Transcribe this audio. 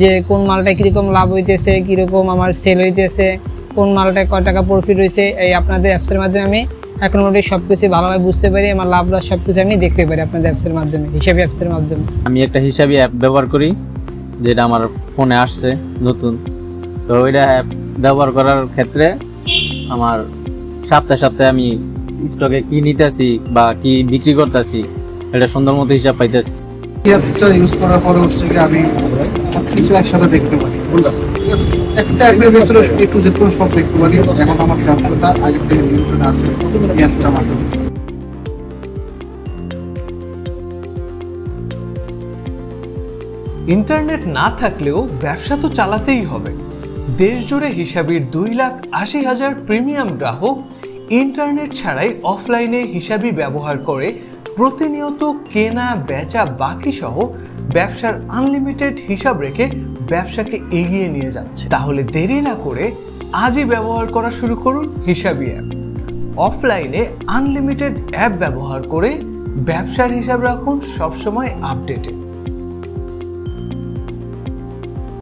যে কোন মালটা কীরকম লাভ হইতেছে কীরকম আমার সেল হইতেছে কোন মালটায় কয় টাকা প্রফিট হয়েছে এই আপনাদের অ্যাপসের মাধ্যমে আমি এখন মোটামুটি সব কিছু ভালোভাবে বুঝতে পারি আমার লাভ লস সব কিছু আমি দেখতে পারি আপনাদের অ্যাপসের মাধ্যমে হিসাবে অ্যাপসের মাধ্যমে। আমি একটা হিসাবি অ্যাপ ব্যবহার করি যেটা আমার ফোনে আসছে নতুন। তো ওইটা অ্যাপস ব্যবহার করার ক্ষেত্রে আমার সপ্তাহে সপ্তাহে আমি স্টকে কি নিতেছি বা কি বিক্রি করতেছি এটা সুন্দর মতো হিসাব পাইতেছি। অ্যাপটা ইউজ করার পরে হচ্ছে কি আমি কিছু একসাথে দেখতে পারি। ইন্টারনেট না থাকলেও ব্যবসা তো চালাতেই হবে। দেশ জুড়ে হিসাবির দুই লাখ আশি হাজার প্রিমিয়াম গ্রাহক ইন্টারনেট ছাড়াই অফলাইনে হিসাবই ব্যবহার করে প্রতিনিয়ত কেনা, বেচা বাকি সহ ব্যবসার আনলিমিটেড হিসাব রেখে ব্যবসাকে এগিয়ে নিয়ে যাচ্ছে। তাহলে দেরি না করে আজই ব্যবহার করা শুরু করুন হিসাবি অ্যাপ। অফলাইনে আনলিমিটেড অ্যাপ ব্যবহার করে ব্যবসার হিসাব রাখুন সবসময় আপডেটেড